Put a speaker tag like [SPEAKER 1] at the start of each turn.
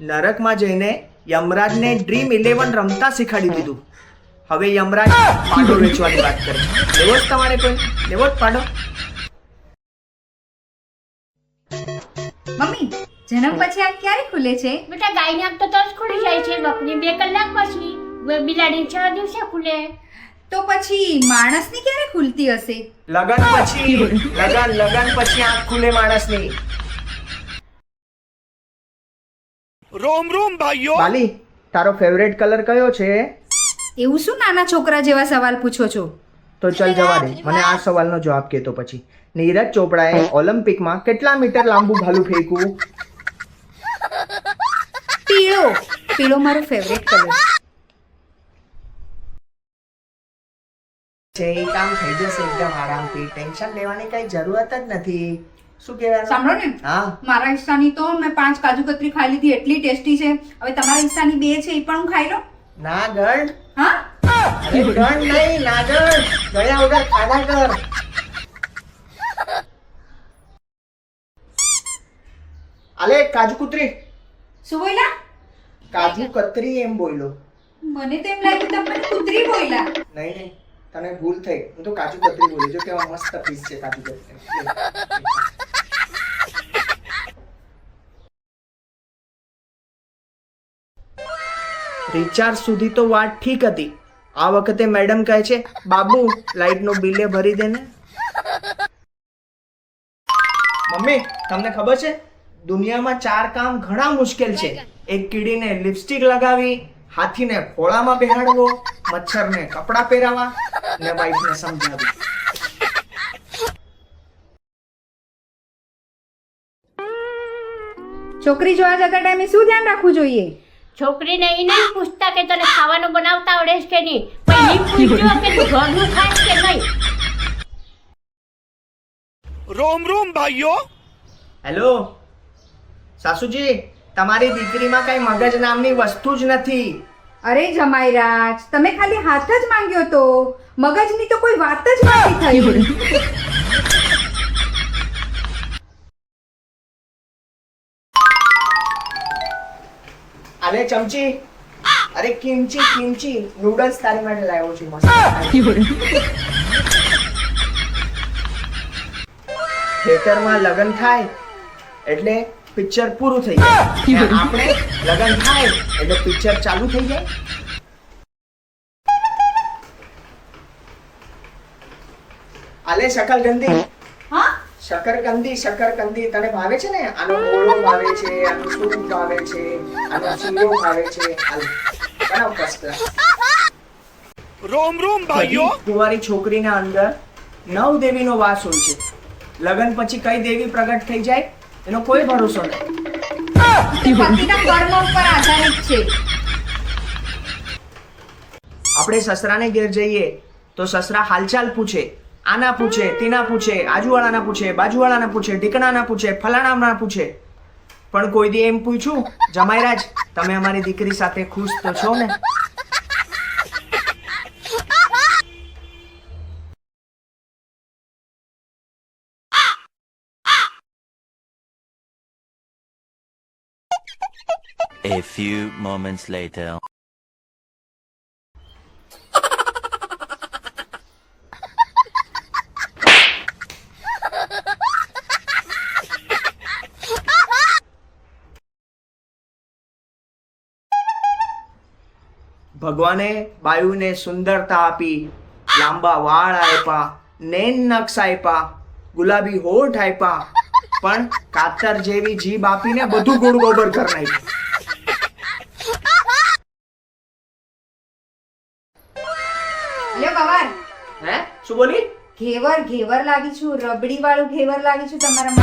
[SPEAKER 1] નરકમાં જઈને યમરાજને dream eleven રમતા શીખવાડી દીધું. હવે યમરાજ પાડો વેચવાની વાત કરે. લેવો જ તમારે કોઈ. લેવો જ પાડો.
[SPEAKER 2] મમ્મી જન્મ પછી આ ક્યારે ખુલે છે?
[SPEAKER 3] બેટા ગાયની આંખ તો તરત ખુલી જાય છે. બકરી બે કલાક પછી. બિલાડી છ દિવસે ખુલે.
[SPEAKER 2] તો પછી માણસની ક્યારે ખુલતી હશે?
[SPEAKER 1] લગન પછી લગન લગન પછી આંખ ખુલે માણસની.
[SPEAKER 4] રોમ રોમ ભાઈઓ!
[SPEAKER 1] વાલી તારો ફેવરેટ કલર કયો છે?
[SPEAKER 2] એવું શું નાના છોકરા જેવા સવાલ પૂછો છો?
[SPEAKER 1] તો ચલ જવા દે. મને આ સવાલનો જવાબ કહેતો પછી. નીરજ ચોપડાએ ઓલિમ્પિકમાં કેટલા મીટર લાંબુ ભાલું ફેંકવું
[SPEAKER 2] પીળો. પીળો મારો ફેવરેટ કલર
[SPEAKER 1] જય કામ થઈ જશે એકદમ આરામથી. ટેન્શન લેવાની કઈ જરૂરત જ નથી. શું કહેવાય?
[SPEAKER 2] સાંભળો ને?
[SPEAKER 1] હા.
[SPEAKER 2] મારા હિસ્સાની તો મેં પાંચ કાજુ કતરી ખાઈ લીધી એટલી ટેસ્ટી છે. હવે તમારા હિસ્સાની બે છે એ પણ હું ખાઈ લઉં?
[SPEAKER 1] ના ગણ
[SPEAKER 2] હા?
[SPEAKER 1] અરે ગણ નહીં ના ગણ ગયા વગર ખાધા કર. અલે કાજુ કતરી.
[SPEAKER 2] શું બોલ્યા
[SPEAKER 1] કાજુ કતરી એમ બોલ્યો
[SPEAKER 2] મને તો એમ લાગ્યું તમે કુતરી બોલ્યા
[SPEAKER 1] નહીં નહીં. તને ભૂલ થઈ. હું તો કાજુ કતરી બોલી જો કેવા મસ્ત પીસ છે કાજુ કતરી. રિચાર્જ સુધી તો વાત ઠીક હતી. આ વખતે મેડમ કહે છે, બાબુ લાઈટનું બિલે ભરી દેને. મમ્મી, તમને ખબર છે? દુનિયામાં ચાર કામ ઘણા મુશ્કેલ છે. એક કીડીને લિપસ્ટિક લગાવી, હાથીને ખોળામાં બેહાડવો, મચ્છરને કપડાં પહેરાવા ને વાઈફને સમજાવી
[SPEAKER 2] છોકરી જોવા જતા ટાઈમે શું ધ્યાન રાખવું જોઈએ?
[SPEAKER 3] છોકરીને એ નહીં પૂછતા કે તને ખાવાનું બનાવતા આવડે છે કે નહીં. પણ એ પૂછજો કે તું ઘરનું ખાસ કે નહીં.
[SPEAKER 4] રોમ રોમ ભાઈઓ.
[SPEAKER 1] હેલો. સાસુજી તમારી દીકરીમાં કઈ મગજ નામની વસ્તુ જ નથી.
[SPEAKER 2] અરે જમાઈ રાજ તમે ખાલી હાથ જ માંગ્યો તો. મગજની તો કોઈ વાત જ નથી થઈ.
[SPEAKER 1] અરે ચમચી. અરે કિમચી કિમચી. નૂડલ્સ તારી માટે લાવ્યો છું થિયેટરમાં લગન થાય એટલે પિક્ચર પૂરું થઈ જાય. આપણે લગન થાય એટલે પિક્ચર ચાલુ થઈ જાય. આલે શકરગંદી
[SPEAKER 2] હા
[SPEAKER 1] શકરકંદી શકરકંદી તને ભાવે છે ને? આનો ગોળો ભાવે છે આનો સૂપ ભાવે છે આનો ચીરો ભાવે છે. બનાવ
[SPEAKER 4] ફર્સ્ટ રોમ રોમ
[SPEAKER 1] ભાઈઓ. કુંવારી છોકરીના અંદર નવ દેવીનો વાસ હોય છે. લગ્ન પછી કઈ દેવી પ્રગટ થઈ જાય એનો કોઈ ભરોસો નહીં.
[SPEAKER 2] પતિના કર્મ ઉપર આધારિત છે.
[SPEAKER 1] આપણે સસરાને ઘેર જઈએ તો સસરા હાલચાલ પૂછે. આના પૂછે, તેના પૂછે, આજુવાળાના પૂછે, બાજુવાળાના પૂછે, ઢીકણાના પૂછે, ફલાણાના પૂછે પણ કોઈ દી એમ પૂછ્યું, જમાઈરાજ, તમે અમારી દીકરી સાથે ખુશ તો છો ને
[SPEAKER 5] A few moments later.
[SPEAKER 1] ભગવાને બાયુને સુંદરતા આપી લાંબા વાળ આપ્યા નેન નક્ષ આપ્યા ગુલાબી હોઠ આપ્યા પણ કાતર જેવી જીભ આપીને બધું ગુડ ગોબર કર નાખ્યું. હે? શું બોલી?
[SPEAKER 2] ઘેવર ઘેવર લાગી છું રબડી વાળું ઘેવર લાગી છું તમારા